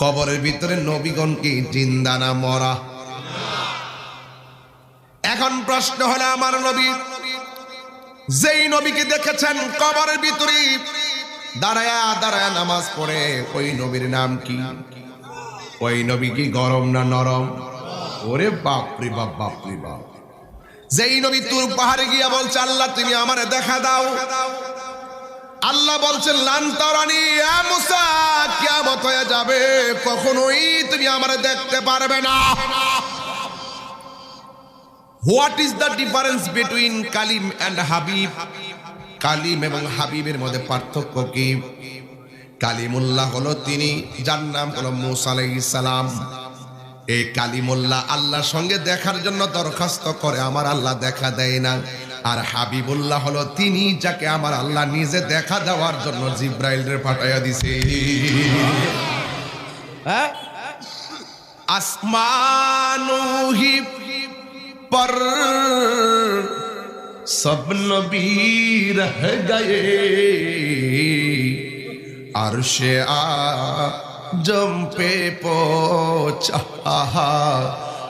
কবরের ভিতরে নবীগণ কি জিন্দা না মরা? এখন প্রশ্ন হলো আমার নবী, যেই নবীকে দেখেছেন কবরের ভিতরে? দাঁড়ায়া দাঁড়ায়া নামাজ পড়ে, ওই নবীর নাম কি? ওই নবী কি গরম না নরম? ওরে বাপরে বাপ বাপরে বাপ। যেই নবী তুর পাহাড়ে গিয়া বলছে, আল্লাহ, তুমি আমারে দেখা দাও। আল্লাহ বলছেন লান্তারানি কিয়ামত হয়ে যাবে, কখনোই তুমি আমারে দেখতে পারবে না। What is the difference between Kalim and Habib Kalim এবং হাবিবের মধ্যে পার্থক্য কি? কালিমুল্লাহ হলো তিনি, যার নাম হলো মুসা সালাম। এই কালিমুল্লাহ আল্লাহর সঙ্গে দেখার জন্য দরখাস্ত করে, আমার আল্লাহ দেখা দেয় না। আর হাবিবুল্লাহ হলো তিনি যাকে আমার আল্লাহ নিজে দেখা দেওয়ার জন্য জিব্রাইলের পাঠাইয়া দিছে। হ্যাঁ? আসমানুহি পর সব নবী রহ গয়ে আরশে আ জম্পে পচা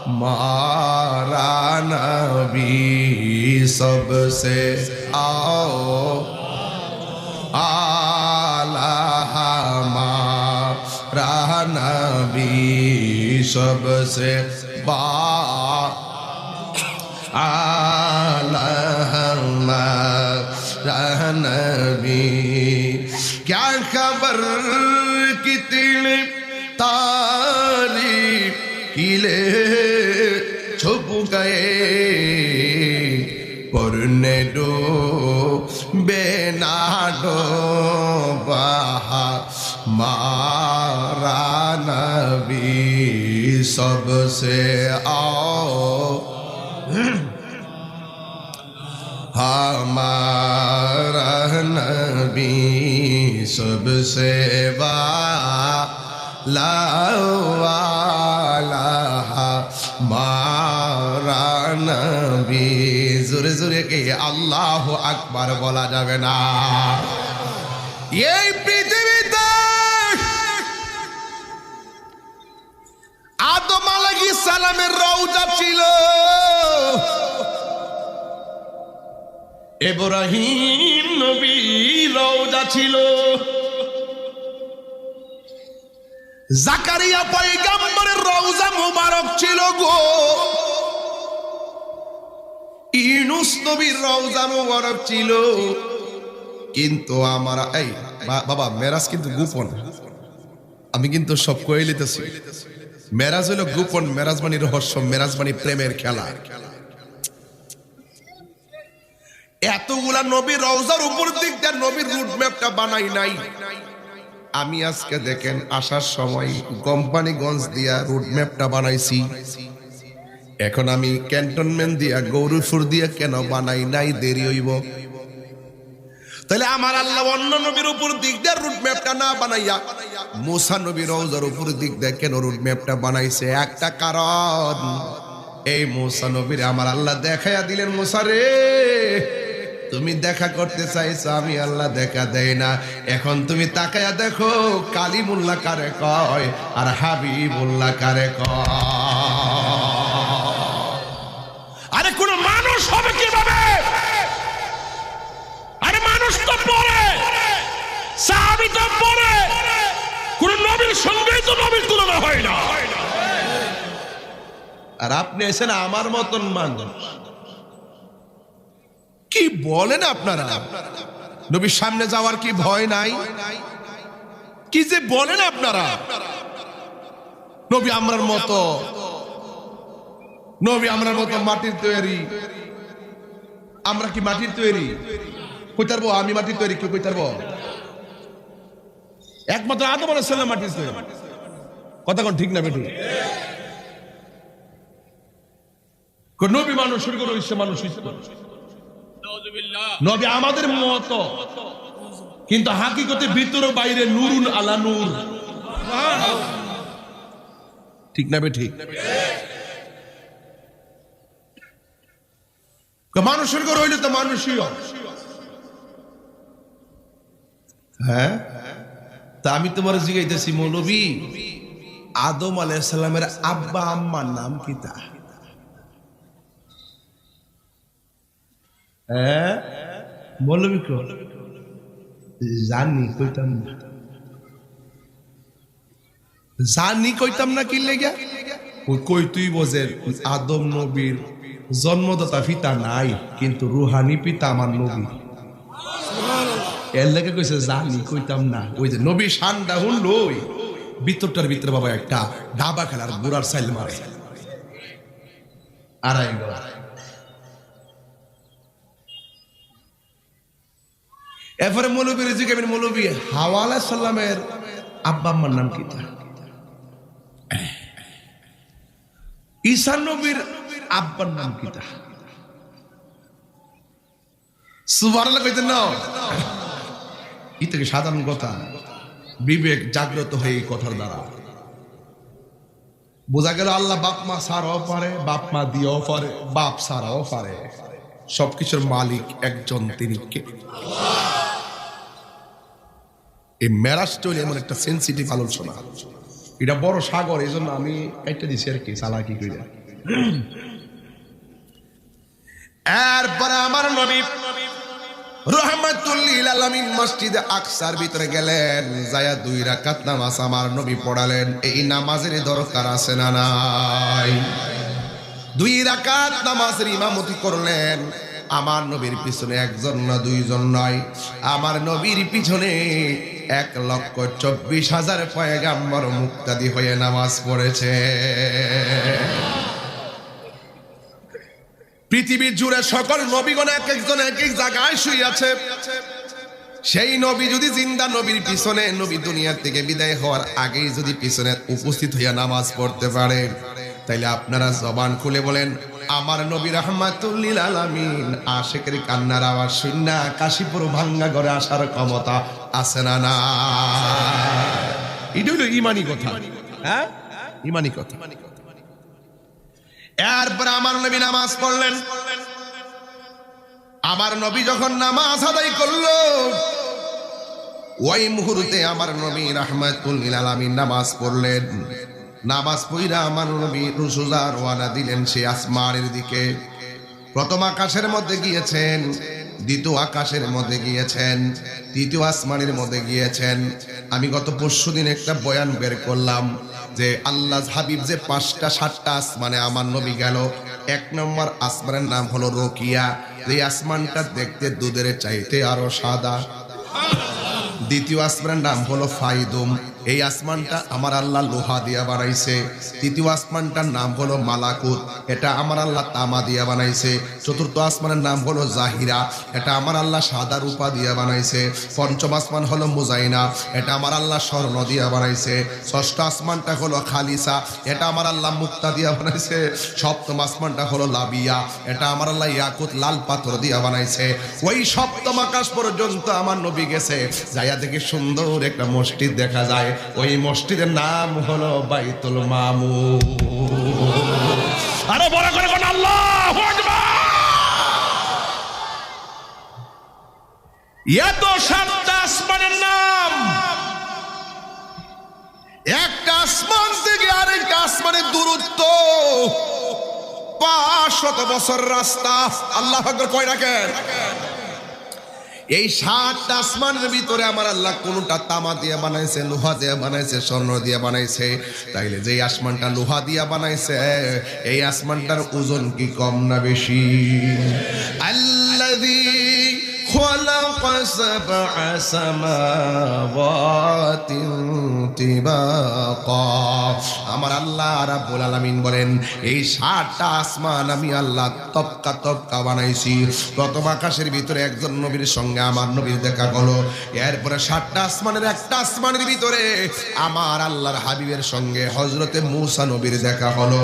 मारा नबी सबसे आओ। आला हमारा नबी सबसे बा। आला हमारा नबी। क्या खबर بے بہا مارا نبی سب سے آؤ ہمارا نبی سب سے با لا জোরে কে আল্লাহ আকবার বলা যাবে না। এই পৃথিবীতে আদম আলাইহিস সালামের রওজা ছিল। ইব্রাহিম নবী রওজা ছিল। জাকারিয়া পয়গাম্বরের রওজা মুবারক ছিল গো। ইনুস নবীর রওজা মুবারক ছিল। কিন্তু আমার এই বাবা, মেরাজ কিন্তু গোপন। আমি কিন্তু সব কয়ে লিতেছি। মেরাজ হলো গোপন মেরাজ মানে রহস্য মেরাজ মানে প্রেমের খেলা। এতগুলা নবীর রওজার উপর দিক দিয়ে নবীর রুট ম্যাপটা বানাই নাই। আমি আজকে দেখেন, আসার সময় কোম্পানিগঞ্জ দিয়া রুট ম্যাপটা বানাইছি। এখন আমি ক্যান্টনমেন্ট দিয়া গৌরীপুর দিয়া কেন বানাই নাই, দেরি হইব। তাহলে আমার আল্লাহ অন্য নবীর উপর দিক দিয়ে রুট ম্যাপটা না বানাইয়া, মুসা নবীর রওজার উপর দিক দিয়ে কেন রুট ম্যাপটা বানাইছে? একটা কারণ, এই মুসা নবীর আমার আল্লাহ দেখাইয়া দিলেন, মুসা রে, তুমি দেখা করতে চাইছো, আমি আল্লাহ দেখা দেয় না। এখন তুমি তাকায়া দেখো, কালিমুল্লাহ কারে কয় আর হাবিবুল্লাহ কারে কয় আরে কোন মানুষ হবে কীভাবে? আরে মানুষ তো পড়ে। সাহাবি তো পড়ে। কোন নবীর সঙ্গেই তো নবীর তুলনা হয় না। আর আপনি এসেন আমার মতন মানুষ। কি বলেন আপনারা? নবীর সামনে যাওয়ার কি ভয় নাই? কি যে বলেন আপনারা? নবী আমরার মতো। নবী আমরার মতো মাটির তৈরি। আমরা কি মাটির তৈরি? কইতারবো আমি মাটির তৈরি, কেউ কইতারবো একমাত্র আদম আলাইহিস সালাম মাটির তৈরি। কথা কোন ঠিক না বেটু নবী মানুষ, শুরু করে হইছে মানুষ নবী আমাদের মত। কিন্তু হাকিকতে ভিতর বাইরে নুরুন আলা নূর। ঠিক না বে ঠিক মানুষের ঘর হইলে তো মানুষই হয়। তা আমি তোমার জিগাইতেছি মৌলবী আদম আলাইসাল্লামের আব্বা আম্মার নাম কি তা? হ্যাঁ? মৌলবী জানি, কইতাম না। জানি, কইতাম না কি লেগে? কই তুই বোঝের, আদম নবীর জন্মদাতা পিতা নাই, কিন্তু রুহানি পিতা আমার নবী। এর লেগে কইছে জানি কইতাম না। ওই যে নবী শানটা হুনলই। ভিতরটার ভিতরে বাবা একটা ডাবা খেলার বুড়ার সাইল মারে। আড়াই। এরপরে মৌলবীর জিজ্ঞাসা মৌলবী হাওয়ালা সাল্লামের আব্বা আম্মার নাম কি তার? ঈশা নবীর আব্বার নাম কি তা সুবহানাল্লাহ সাধারণ কথা। বিবেক জাগ্রত হয়ে এই কথার দ্বারা। বোঝা গেল আল্লাহ বাপ মা সারাও পারে, বাপ মা দিয়েও পারে, বাপ সারাও পারে। সবকিছুর মালিক একজন তিনি কে? এই ম্যারাজটা হলো এমন একটা সেন্সিটিভ আলোচনা। এটা বড় সাগর এই জন্য আমি একটা দিছি আর কি, চালাকি করে এরপরে আমার নবী রহমাতুল্লিল আলামিন মসজিদে আকসার ভিতরে গেলেন, যায়া দুই রাকাত নামাজ আমার নবী পড়ালেন। এই নামাজের দরকার আছে না নাই? দুই রাকাত নামাজের ইমামতি করলেন। আমার নবীর পিছনে একজন না দুইজন নয় আমার নবীর পিছনে এক লক্ষ চব্বিশ হাজার পয়গাম্বর মুক্তাদি হয়ে নামাজ পড়েছে। পৃথিবীর জুড়ে সকল নবীগণ এক একজন এক এক জায়গায় শুয়ে আছে। সেই নবী যদি জিন্দা, নবীর পিছনে, নবী দুনিয়ার থেকে বিদায় হওয়ার আগেই যদি পিছনে উপস্থিত হইয়া নামাজ পড়তে পারে, তাইলে আপনারা জবান খুলে বলেন, আমার নবী রহমাতুল্লিল আলামিন, আশেকের কান্নার আওয়াজ শুননা কাশীপুর ভাঙ্গা ঘরে আসার ক্ষমতা আছে না না এটা হইল ইমানি কথা। হ্যাঁ? ইমানি কথা। এরপর আমার নবী নামাজ পড়লেন। আমার নবী যখন নামাজ আদায় করল, ওই মুহূর্তে আমার নবী রাহমাতুল আলামিন নামাজ পড়লেন। নামাজ পড়া আমার নবী রুসুজা রওয়ানা দিলেন সে আসমানের দিকে। প্রথম আকাশের মধ্যে গিয়েছেন, দ্বিতীয় আকাশের মধ্যে গিয়েছেন, তৃতীয় আসমানের মধ্যে গিয়েছেন। আমি গত পরশু দিন একটা বয়ান বের করলাম যে আল্লাহ হাবিব যে পাঁচটা, সাতটা আসমানে আমার নবী গেল। এক নম্বর আসমানের নাম হলো রোকিয়া। যে আসমানটা দেখতে দুধের চাইতে আরও সাদা। দ্বিতীয় আসমানের নাম হলো ফাইদুম। এই আসমানটা আমার আল্লাহ লোহা দিয়া বানাইছে। তৃতীয় আসমানটার নাম হলো মালাকুত, এটা আমার আল্লাহ তামা দিয়া বানাইছে। চতুর্থ আসমানের নাম হলো জাহিরা, এটা আমার আল্লাহ সাদা রূপা দিয়া বানাইছে। পঞ্চম আসমান হলো মুজাইনা, এটা আমার আল্লাহ স্বর্ণ দিয়া বানাইছে। ষষ্ঠ আসমানটা হলো খালিসা, এটা আমার আল্লাহ মুক্তা দিয়া বানাইছে। সপ্তম আসমানটা হলো লাবিয়া, এটা আমার আল্লাহ ইয়াকুত লাল পাথর দিয়া বানাইছে। ওই সপ্তম আকাশ পর্যন্ত আমার নবী গেছে। যাইয়া দেখে সুন্দর একটা মসজিদ দেখা যায়। ওই মসজিদের নাম হলো বাইতুল মামু আরে বড় করে এত সাতটা আসমানের নাম। একটা আসমান থেকে আরেকটা আসমানের দূরত্ব। পাঁচ শত বছর রাস্তা। আল্লাহ কয় রাখেন। এই সাতটা আসমানের ভিতরে আমার আল্লাহ কোনটা তামা দিয়ে বানাইছে, লোহা দিয়ে বানাইছে, স্বর্ণ দিয়ে বানাইছে। তাইলে যে আসমানটা লোহা দিয়ে বানাইছে, এই আসমানটার ওজন কি কম না বেশি? আল্লাযী خلق سبع سماوات طباقا আমার আল্লাহ রাব্বুল আলামিন বলেন এই সাতটা আসমান আমি আল্লাহ তপকা তপকা বানাইছি প্রথম আকাশের ভিতরে একজন নবীর সঙ্গে আমার নবীর দেখা হলো এরপরে সাতটা আসমানের একটা আসমানের ভিতরে আমার আল্লাহর হাবিবের সঙ্গে হজরতে মুসা নবীর দেখা হলো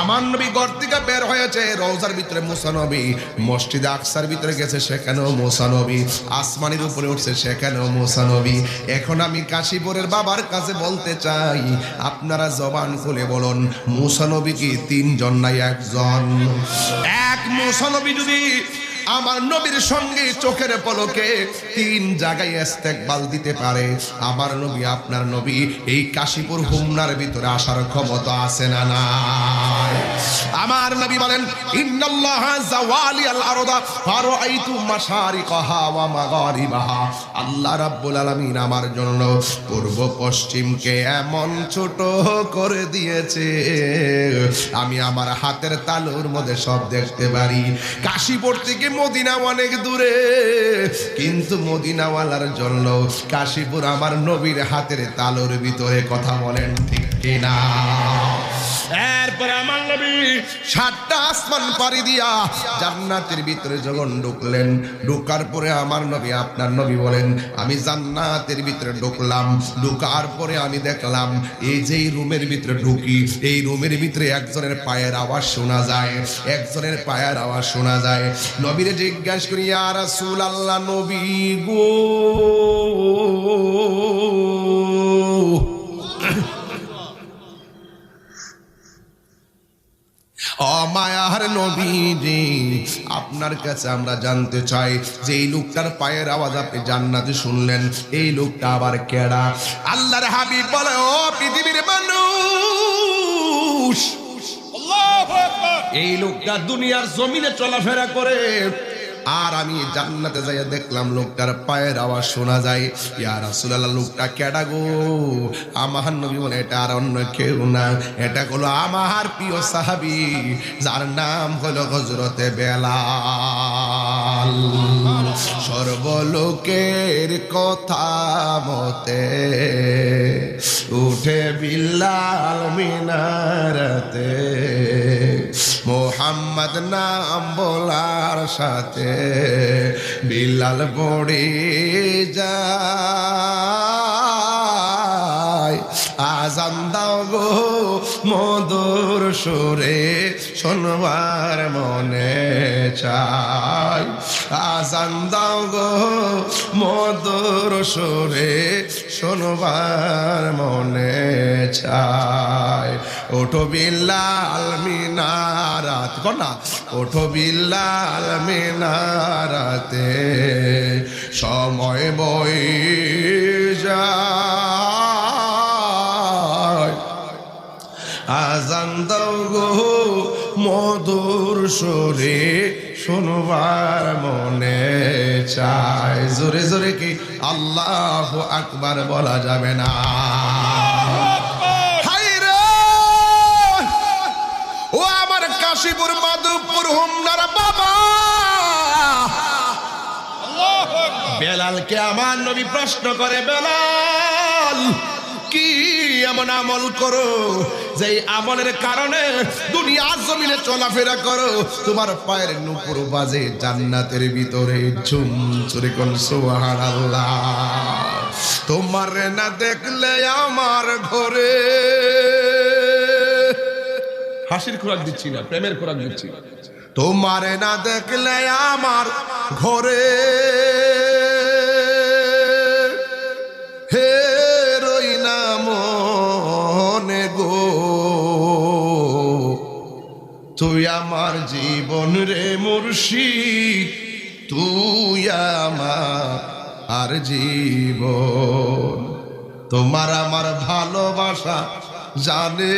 আমার নবী ঘর থেকে বের হয়েছে রওজার ভিতরে মুসা নবী মসজিদে আকসার ভিতরে গেছে সেখানেও মুসা নবী আসমানের উপরে উঠছে সেখানেও মুসা নবী? এখন আমি কাশীপুরের বাবার কাছে বলতে চাই, আপনারা জবান খুলে বলুন, মুসা নবী কি তিনজন নাই একজন? এক মুসা নবী যদি আমার নবীর সঙ্গে চোখের পলকে তিন জায়গায় ইস্তেকবাল দিতে পারে, আমার নবী, আপনার নবী, এই কাশীপুর হুমনার ভিতরে আসার ক্ষমতা আছে না নাই? আমার নবী বলেন আল্লাহ রাব্বুল আলামিন আমার জন্য পূর্ব পশ্চিমকে এমন ছোট করে দিয়েছে। আমি আমার হাতের তালুর মধ্যে সব দেখতে পারি। কাশীপুর থেকে মদিনা অনেক দূরে। কিন্তু মদিনাওয়ালার জন্য কাশীপুর আমার নবীর হাতের তালুর ভিতরে কথা বলেন ঠিক কিনা? এরপরে আমার নবী সাতটা আসমান পাড়ি দিয়া জান্নাতের ভিতরে যখন ঢুকলেন, ঢুকার পরে আমার নবী, আপনার নবী বলেন, আমি জান্নাতের ভিতরে ঢুকলাম। ঢুকার পরে আমি দেখলাম, এই যে এই রুমের ভিতরে ঢুকি, এই রুমের ভিতরে একজনের পায়ের আওয়াজ শোনা যায়, একজনের পায়ের আওয়াজ শোনা যায়। নবীরে জিজ্ঞাসা করি আর রাসূল আল্লাহ নবী গো। অমায়ার নবীজি আপনার কাছে আমরা জানতে চাই যে এই লোকটার পায়ের আওয়াজ আপনি জান্নাতে শুনলেন এই লোকটা আবার কেডা? আল্লাহর হাবিব বলে ও পৃথিবীর মানুষ। এই লোকটা দুনিয়ার জমিনে চলাফেরা করে আর আমি জান্নাতে যাইয়া দেখলাম লোকটার পায়ের আওয়াজ শোনা যায়। ইয়া রাসূলুল্লাহ, লোকটা কেডা গো? আমার নবী বলে, এটা আর অন্য কেউ না। এটা হলো আমার প্রিয় সাহাবী, যার নাম হলো হযরতে বেলাল। সর্বলোকের কথা মতে উঠে বিল্লাল মিনারতে মোহাম্মদ নাম বলার সাথে বিলাল পড়ে যায়। আজান দাও গো মধুর সুরে শোনবার মনে চাই। আজান দাও গো মধুর সুরে শোনবার মনে চাই। ওঠো বিল্লাল মিনারাত, কর না? ওঠো বিল্লাল মিনারাতে, সময় বই যায়। আজান দাও গো মধুর সরে, শোনবার মনে চায়। জোরে জোরে কি আল্লাহ আকবার বলা যাবে না? কাশীপুর মাধবপুর, হোমনার বাবা। বেলালকে আমার নবী প্রশ্ন করে, বেলাল, কি এমন আমল করো যে আমলের কারণে দুনিয়া জমিনে চলাফেরা করো? তোমার পায়ের নুপুর বাজে জান্নাতের ভিতরে ঝুম, চুরি কোন সুবহান আল্লাহ তোমার না দেখলে আমার ঘরে হাসির খোরাক দিচ্ছি না, প্রেমের খোরাক দিচ্ছি। তোমারে না দেখলে আমার ঘরে হে রই না গো। তুই আমার জীবন রে মুর্শিদ, তুই আমার আর জীবন। তোমার আমার ভালোবাসা জানে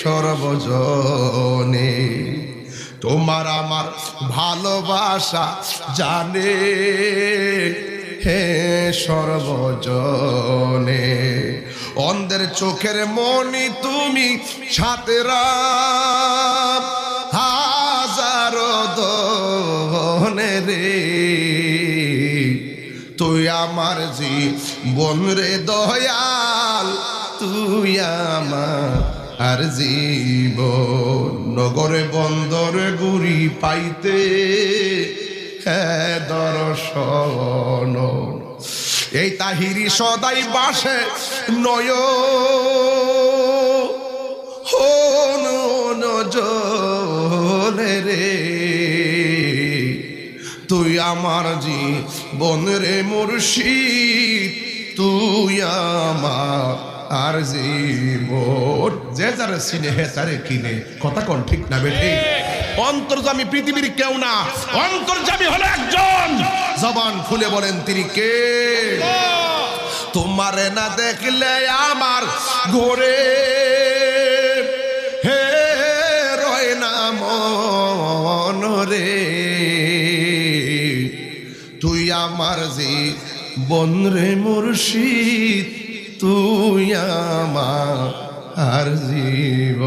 সর্বজনে, তোমার আমার ভালোবাসা জানে। হে সর্বজনে, অন্ধের চোখের মনি তুমি ছাতেরা হাজারো দনে রে, তুই আমার জীবন রে দয়াল, তুই আমার আর জীবন নগরে বন্দর গুড়ি পাইতে দর্শন। এই তাহিরি সদাই বাসে নয়। রে। তুই আমার জীবন রে মুর্শিদ, তুই আমার আর জীবন যে যারা হে তারে কিনে কথা কোন ঠিক না বেঠে? অন্তর্জামী পৃথিবীর কেউ না। অন্তর্জামী হলো একজন। জবান খুলে বলেন তিনি কে? তোমারে না দেখলে আমার ঘরে হে রয় না মন রে। তুই আমার যে বনরে মুর্শিদ তুই আমার আর জীব